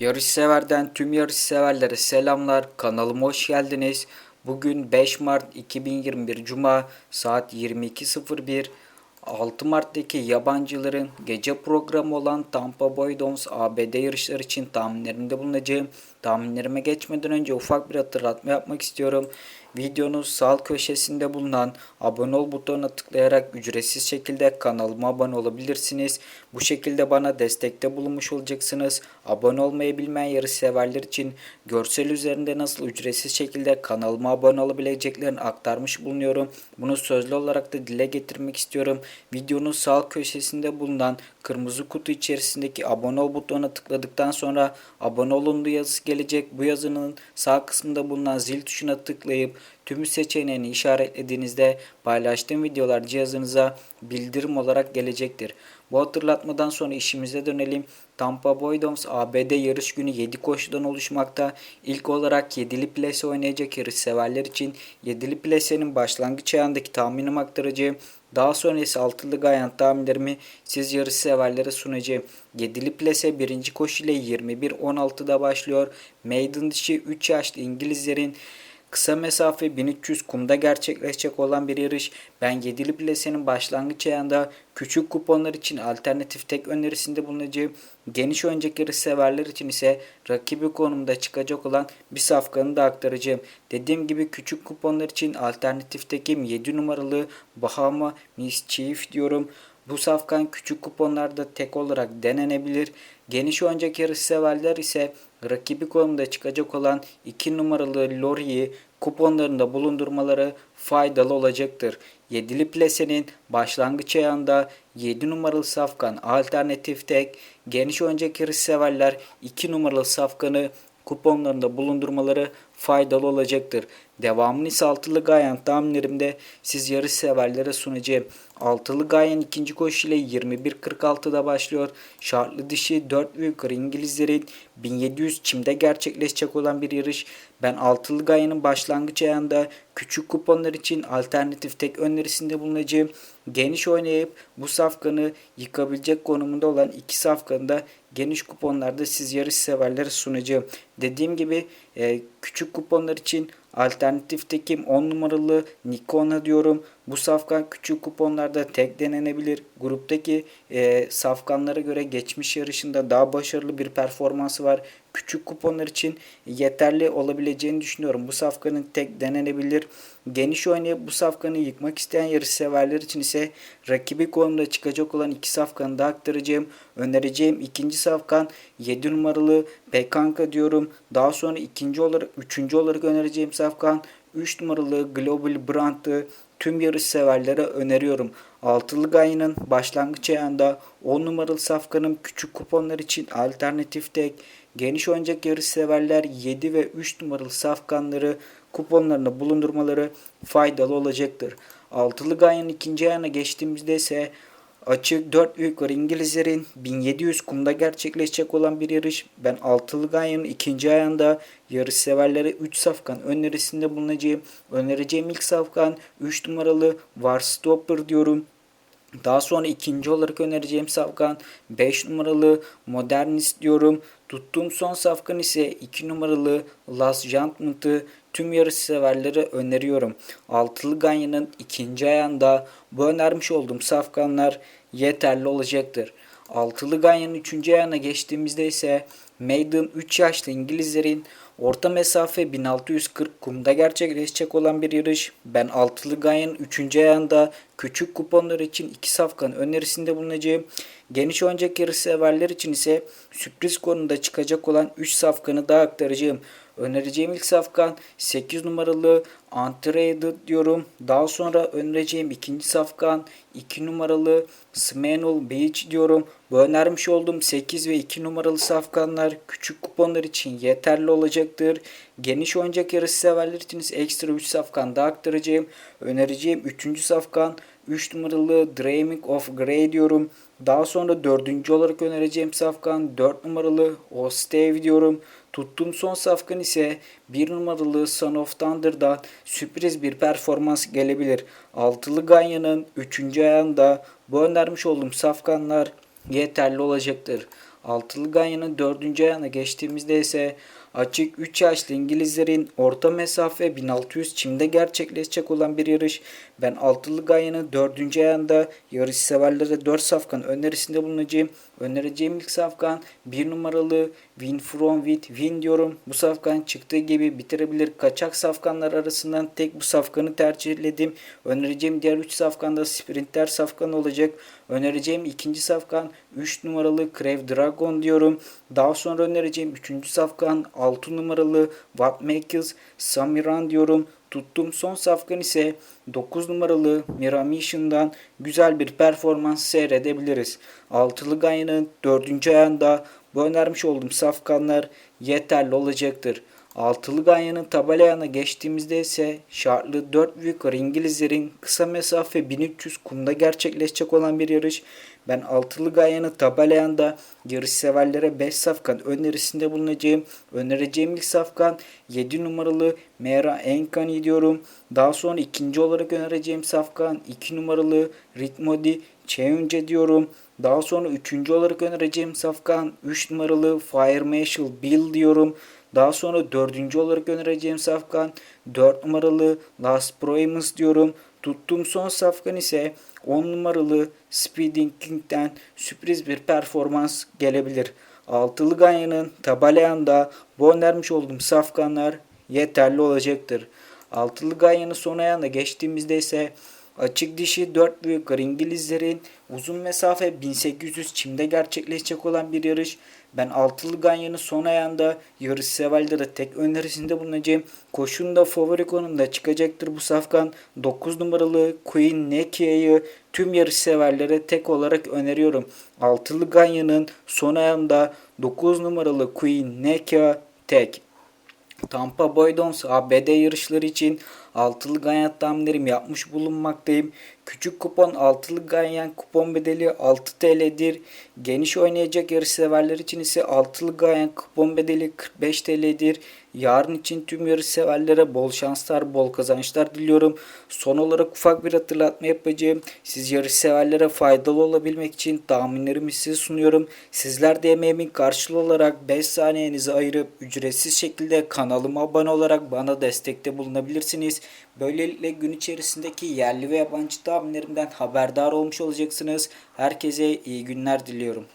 Yarış severden tüm yarış severlere selamlar. Kanalıma hoş geldiniz. Bugün 5 Mart 2021 Cuma saat 22.01. 6 Mart'taki yabancıların gece programı olan Tampa Bay Dons ABD yarışları için tahminlerimde bulunacağım. Tahminlerime geçmeden önce ufak bir hatırlatma yapmak istiyorum. Videonun sağ köşesinde bulunan abone ol butonuna tıklayarak ücretsiz şekilde kanalıma abone olabilirsiniz. Bu şekilde bana destekte bulunmuş olacaksınız. Abone olmayı bilmeyen yarış severler için görsel üzerinde nasıl ücretsiz şekilde kanalıma abone olabileceklerini aktarmış bulunuyorum. Bunu sözlü olarak da dile getirmek istiyorum. Videonun sağ köşesinde bulunan kırmızı kutu içerisindeki abone ol butonuna tıkladıktan sonra abone olunduğu yazısı gelecek. Bu yazının sağ kısmında bulunan zil tuşuna tıklayıp tüm seçeneğini işaretlediğinizde paylaştığım videolar cihazınıza bildirim olarak gelecektir. Bu hatırlatmadan sonra işimize dönelim. Tampa Bay Dons ABD yarış günü 7 koşudan oluşmakta. İlk olarak 7'li plase oynayacak yarış severler için 7'li plasenin başlangıç ayağındaki tahminim aktaracağım. Daha sonra ise altılı gayan tahminlerimi siz yarış severlere sunacağım. 7'li plase birinci koşu ile 21-16'da başlıyor. Maiden dişi 3 yaşlı İngilizlerin Kısa mesafe 1300 kumda gerçekleşecek olan bir yarış. Ben 7'li plasenin başlangıç ayağında küçük kuponlar için alternatif tek önerisinde bulunacağım. Geniş önceki yarış severler için ise rakibi konumda çıkacak olan bir safkanı da aktaracağım. Dediğim gibi küçük kuponlar için alternatif tekim 7 numaralı Bahama Mischief diyorum. Bu safkan küçük kuponlarda tek olarak denenebilir. Geniş önceki yarış severler ise rakibi konumda çıkacak olan 2 numaralı Lori'yi kuponlarında bulundurmaları faydalı olacaktır. Yedili plasenin başlangıç ayağında 7 numaralı safkan alternatif tek, geniş önceki yarış severler 2 numaralı safkanı kuponlarında bulundurmaları faydalı olacaktır. Devamını ise altılı gayen tahminlerimde siz yarış severlere sunacağım. Altılı gayen ikinci koşu ile 21.46'da başlıyor. Şartlı dişi 4 ve İngilizlerin 1700 çimde gerçekleşecek olan bir yarış. Ben altılı gayenin başlangıç ayağında küçük kuponlar için alternatif tek önerisinde bulunacağım. Geniş oynayıp bu safkanı yıkabilecek konumunda olan iki safkanı da geniş kuponlarda siz yarış severlere sunacağım. Dediğim gibi e, küçük kuponlar için alternatif tekim 10 numaralı Nikon'a diyorum. Bu safkan küçük kuponlarda tek denenebilir. Gruptaki e, safkanlara göre geçmiş yarışında daha başarılı bir performansı var. Küçük kuponlar için yeterli olabileceğini düşünüyorum. Bu safkanın tek denenebilir. Geniş oynayıp bu safkanı yıkmak isteyen yarış severler için ise rakibi konumda çıkacak olan iki safkanı da aktaracağım. Önereceğim ikinci safkan 7 numaralı Pekanka diyorum. Daha sonra ikinci olarak, üçüncü olarak önereceğim safkan 3 numaralı Global Brand'ı tüm yarış severlere öneriyorum. Altılı Gay'ın başlangıç ayağında 10 numaralı safkanın küçük kuponlar için alternatif tek, geniş oyuncak yarış severler 7 ve 3 numaralı safkanları kuponlarını bulundurmaları faydalı olacaktır. Altılı Gay'ın ikinci ayağına geçtiğimizde ise Açık 4 yukarı İngilizlerin 1700 kumda gerçekleşecek olan bir yarış. Ben altılı gayanın ikinci ayağında yarış severlere 3 safkan önerisinde bulunacağım. Önereceğim ilk safkan 3 numaralı Warstopper diyorum. Daha sonra ikinci olarak önereceğim safkan 5 numaralı Modernist diyorum. Tuttuğum son safkan ise 2 numaralı Last Judgment'ı tüm yarış severlere öneriyorum. Altılı Ganyan'ın ikinci ayağında bu önermiş olduğum safkanlar yeterli olacaktır. Altılı Ganyan'ın üçüncü ayağına geçtiğimizde ise Maiden 3 yaşlı İngilizlerin orta mesafe 1640 kumda gerçekleşecek olan bir yarış. Ben Altılı Ganyan'ın 3. ayağında küçük kuponlar için 2 safkan önerisinde bulunacağım. Geniş oyuncak yarış severler için ise sürpriz konumda çıkacak olan 3 safkanı daha aktaracağım. Önereceğim ilk safkan 8 numaralı Untraded diyorum. Daha sonra önereceğim ikinci safkan 2 numaralı Smenul Beach diyorum. Bu önermiş olduğum 8 ve 2 numaralı safkanlar küçük kuponlar için yeterli olacaktır. Geniş oyuncak yarışı severler için ekstra 3 safkan daha aktaracağım. Önereceğim 3. safkan 3 numaralı Dreaming of Grey diyorum. Daha sonra dördüncü olarak önereceğim safkan 4 numaralı Ostave diyorum. Tuttuğum son safkan ise 1 numaralı Son of Thunder'dan sürpriz bir performans gelebilir. Altılı Ganya'nın 3. ayağında bu önermiş olduğum safkanlar yeterli olacaktır. Altılı Ganyan'ın dördüncü ayağına geçtiğimizde ise açık 3 yaşlı İngilizlerin orta mesafe 1600 çimde gerçekleşecek olan bir yarış. Ben Altılı Ganyan'ın dördüncü ayağında yarış severlere 4 safkan önerisinde bulunacağım. Önereceğim ilk safkan 1 numaralı Win From With Win diyorum. Bu safkan çıktığı gibi bitirebilir. Kaçak safkanlar arasından tek bu safkanı tercihledim. Önereceğim diğer 3 safkan da sprinter safkan olacak. Önereceğim ikinci safkan 3 numaralı Crave Dragon diyorum. Daha sonra önereceğim 3. safkan 6 numaralı What Makes Samiran diyorum. Tuttuğum son safkan ise 9 numaralı Miramishin'dan güzel bir performans seyredebiliriz. Altılı Ganya'nın 4. ayağında bu önermiş olduğum safkanlar yeterli olacaktır. Altılı Ganya'nın tabelayana geçtiğimizde ise şartlı 4 büyük İngilizlerin kısa mesafe 1300 kumda gerçekleşecek olan bir yarış. Ben Altılı Ganya'nın tabelayanda yarış severlere 5 safkan önerisinde bulunacağım. Önereceğim ilk safkan 7 numaralı Mera Enkani diyorum. Daha sonra ikinci olarak önereceğim safkan 2 numaralı Ritmodi Cheunce diyorum. Daha sonra üçüncü olarak önereceğim safkan 3 numaralı Fire Marshal Bill diyorum. Daha sonra dördüncü olarak önereceğim safkan 4 numaralı Last Promise diyorum. Tuttuğum son safkan ise 10 numaralı Speeding King'den sürpriz bir performans gelebilir. Altılı Ganya'nın tabelayanda bu önermiş olduğum safkanlar yeterli olacaktır. Altılı Ganya'nın son ayağına geçtiğimizde ise Açık dişi 4 büyük İngilizlerin uzun mesafe 1800 çimde gerçekleşecek olan bir yarış. Ben altılı Ganya'nın son ayağında yarış severlere tek önerisinde bulunacağım. Koşun da favori konumda çıkacaktır bu safkan. 9 numaralı Queen Nekia'yı tüm yarış severlere tek olarak öneriyorum. Altılı Ganya'nın son ayağında 9 numaralı Queen Nekia tek. Tampa Bay Dons ABD yarışları için altılı ganyan tahminlerim yapmış bulunmaktayım. Küçük kupon altılı ganyan kupon bedeli 6 TL'dir. Geniş oynayacak yarış severler için ise altılı ganyan kupon bedeli 45 TL'dir. Yarın için tüm yarış severlere bol şanslar, bol kazançlar diliyorum. Son olarak ufak bir hatırlatma yapacağım. Siz yarış severlere faydalı olabilmek için tahminlerimi size sunuyorum. Sizler de emeğimin karşılığı olarak 5 saniyenizi ayırıp ücretsiz şekilde kanalıma abone olarak bana destekte bulunabilirsiniz. Böylelikle gün içerisindeki yerli ve yabancı tahminlerimden haberdar olmuş olacaksınız. Herkese iyi günler diliyorum.